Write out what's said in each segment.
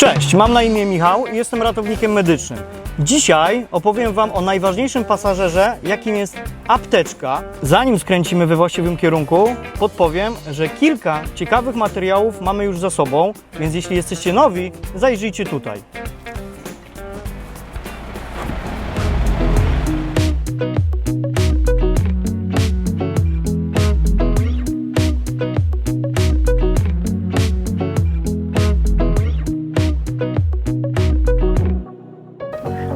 Cześć, mam na imię Michał i jestem ratownikiem medycznym. Dzisiaj opowiem Wam o najważniejszym pasażerze, jakim jest apteczka. Zanim skręcimy we właściwym kierunku, podpowiem, że kilka ciekawych materiałów mamy już za sobą, więc jeśli jesteście nowi, zajrzyjcie tutaj.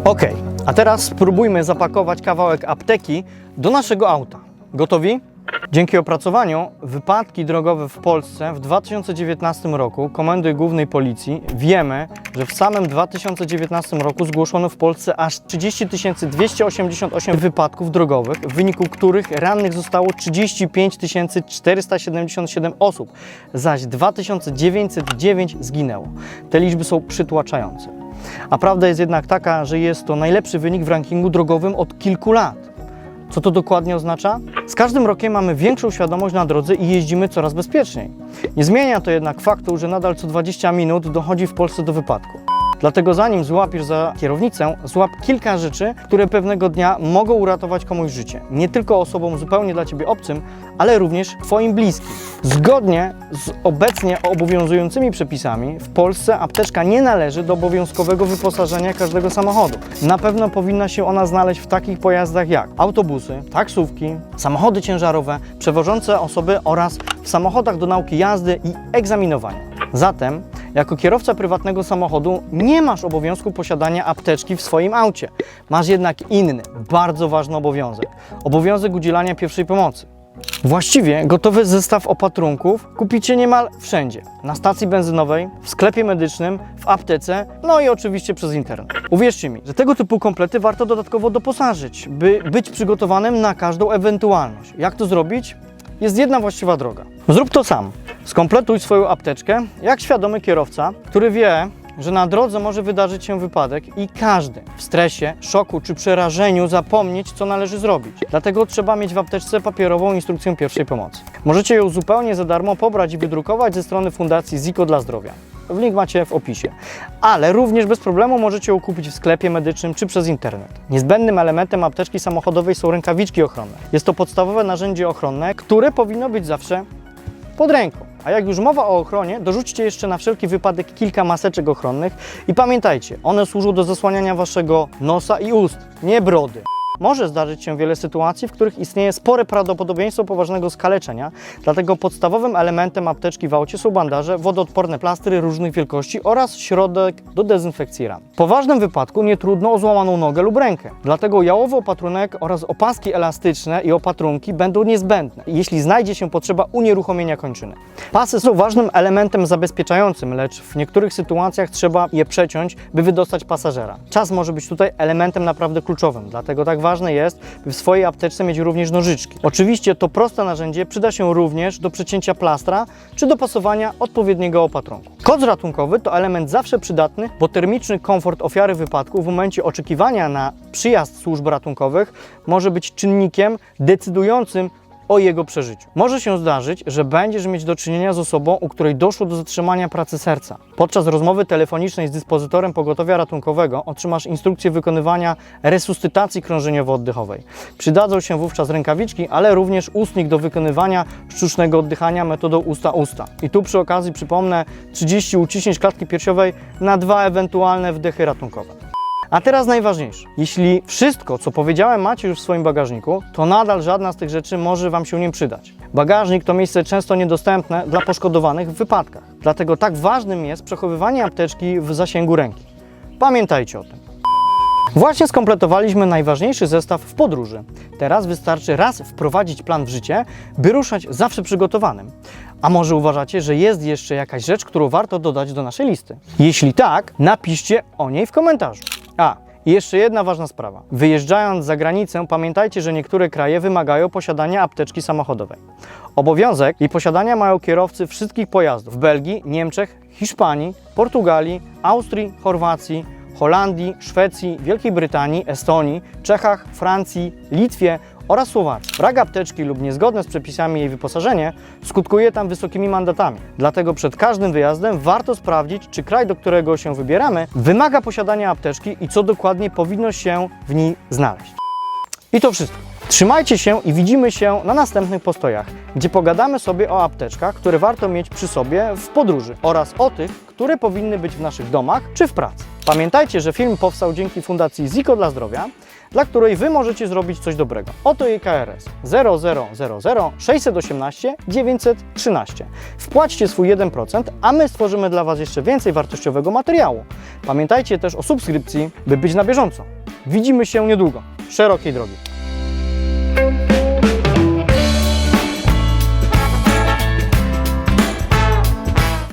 Ok, a teraz spróbujmy zapakować kawałek apteki do naszego auta. Gotowi? Dzięki opracowaniu wypadki drogowe w Polsce w 2019 roku Komendy Głównej Policji wiemy, że w samym 2019 roku zgłoszono w Polsce aż 30 288 wypadków drogowych, w wyniku których rannych zostało 35 477 osób, zaś 2909 zginęło. Te liczby są przytłaczające. A prawda jest jednak taka, że jest to najlepszy wynik w rankingu drogowym od kilku lat. Co to dokładnie oznacza? Z każdym rokiem mamy większą świadomość na drodze i jeździmy coraz bezpieczniej. Nie zmienia to jednak faktu, że nadal co 20 minut dochodzi w Polsce do wypadku. Dlatego zanim złapiesz za kierownicę, złap kilka rzeczy, które pewnego dnia mogą uratować komuś życie. Nie tylko osobom zupełnie dla Ciebie obcym, ale również Twoim bliskim. Zgodnie z obecnie obowiązującymi przepisami w Polsce apteczka nie należy do obowiązkowego wyposażenia każdego samochodu. Na pewno powinna się ona znaleźć w takich pojazdach jak autobusy, taksówki, samochody ciężarowe, przewożące osoby oraz w samochodach do nauki jazdy i egzaminowania. Zatem jako kierowca prywatnego samochodu nie masz obowiązku posiadania apteczki w swoim aucie. Masz jednak inny, bardzo ważny obowiązek. Obowiązek udzielania pierwszej pomocy. Właściwie gotowy zestaw opatrunków kupicie niemal wszędzie. Na stacji benzynowej, w sklepie medycznym, w aptece, no i oczywiście przez internet. Uwierzcie mi, że tego typu komplety warto dodatkowo doposażyć, by być przygotowanym na każdą ewentualność. Jak to zrobić? Jest jedna właściwa droga. Zrób to sam. Skompletuj swoją apteczkę jak świadomy kierowca, który wie, że na drodze może wydarzyć się wypadek i każdy w stresie, szoku czy przerażeniu zapomnieć, co należy zrobić. Dlatego trzeba mieć w apteczce papierową instrukcję pierwszej pomocy. Możecie ją zupełnie za darmo pobrać i wydrukować ze strony Fundacji Ziko dla Zdrowia. Link macie w opisie. Ale również bez problemu możecie ją kupić w sklepie medycznym czy przez internet. Niezbędnym elementem apteczki samochodowej są rękawiczki ochronne. Jest to podstawowe narzędzie ochronne, które powinno być zawsze pod ręką. A jak już mowa o ochronie, dorzućcie jeszcze na wszelki wypadek kilka maseczek ochronnych i pamiętajcie, one służą do zasłaniania waszego nosa i ust, nie brody. Może zdarzyć się wiele sytuacji, w których istnieje spore prawdopodobieństwo poważnego skaleczenia, dlatego podstawowym elementem apteczki w aucie są bandaże, wodoodporne plastry różnych wielkości oraz środek do dezynfekcji ran. W poważnym wypadku nie trudno o złamaną nogę lub rękę, dlatego jałowy opatrunek oraz opaski elastyczne i opatrunki będą niezbędne, jeśli znajdzie się potrzeba unieruchomienia kończyny. Pasy są ważnym elementem zabezpieczającym, lecz w niektórych sytuacjach trzeba je przeciąć, by wydostać pasażera. Czas może być tutaj elementem naprawdę kluczowym, dlatego tak ważne jest, by w swojej apteczce mieć również nożyczki. Oczywiście to proste narzędzie przyda się również do przecięcia plastra czy dopasowania odpowiedniego opatrunku. Koc ratunkowy to element zawsze przydatny, bo termiczny komfort ofiary wypadku w momencie oczekiwania na przyjazd służb ratunkowych może być czynnikiem decydującym o jego przeżyciu. Może się zdarzyć, że będziesz mieć do czynienia z osobą, u której doszło do zatrzymania pracy serca. Podczas rozmowy telefonicznej z dyspozytorem pogotowia ratunkowego otrzymasz instrukcję wykonywania resuscytacji krążeniowo-oddechowej. Przydadzą się wówczas rękawiczki, ale również ustnik do wykonywania sztucznego oddychania metodą usta-usta. I tu przy okazji przypomnę 30 uciśnięć klatki piersiowej na dwa ewentualne wdechy ratunkowe. A teraz najważniejsze. Jeśli wszystko, co powiedziałem, macie już w swoim bagażniku, to nadal żadna z tych rzeczy może Wam się nie przydać. Bagażnik to miejsce często niedostępne dla poszkodowanych w wypadkach. Dlatego tak ważnym jest przechowywanie apteczki w zasięgu ręki. Pamiętajcie o tym. Właśnie skompletowaliśmy najważniejszy zestaw w podróży. Teraz wystarczy raz wprowadzić plan w życie, by ruszać zawsze przygotowanym. A może uważacie, że jest jeszcze jakaś rzecz, którą warto dodać do naszej listy? Jeśli tak, napiszcie o niej w komentarzu. A, i jeszcze jedna ważna sprawa. Wyjeżdżając za granicę, pamiętajcie, że niektóre kraje wymagają posiadania apteczki samochodowej. Obowiązek jej posiadania mają kierowcy wszystkich pojazdów w Belgii, Niemczech, Hiszpanii, Portugalii, Austrii, Chorwacji, Holandii, Szwecji, Wielkiej Brytanii, Estonii, Czechach, Francji, Litwie oraz Słowacji. Brak apteczki lub niezgodne z przepisami jej wyposażenie skutkuje tam wysokimi mandatami. Dlatego przed każdym wyjazdem warto sprawdzić, czy kraj, do którego się wybieramy, wymaga posiadania apteczki i co dokładnie powinno się w niej znaleźć. I to wszystko. Trzymajcie się i widzimy się na następnych postojach, gdzie pogadamy sobie o apteczkach, które warto mieć przy sobie w podróży oraz o tych, które powinny być w naszych domach czy w pracy. Pamiętajcie, że film powstał dzięki Fundacji Ziko dla Zdrowia, dla której Wy możecie zrobić coś dobrego. Oto jej KRS 0000 618 913. Wpłaćcie swój 1%, a my stworzymy dla Was jeszcze więcej wartościowego materiału. Pamiętajcie też o subskrypcji, by być na bieżąco. Widzimy się niedługo. Szerokiej drogi.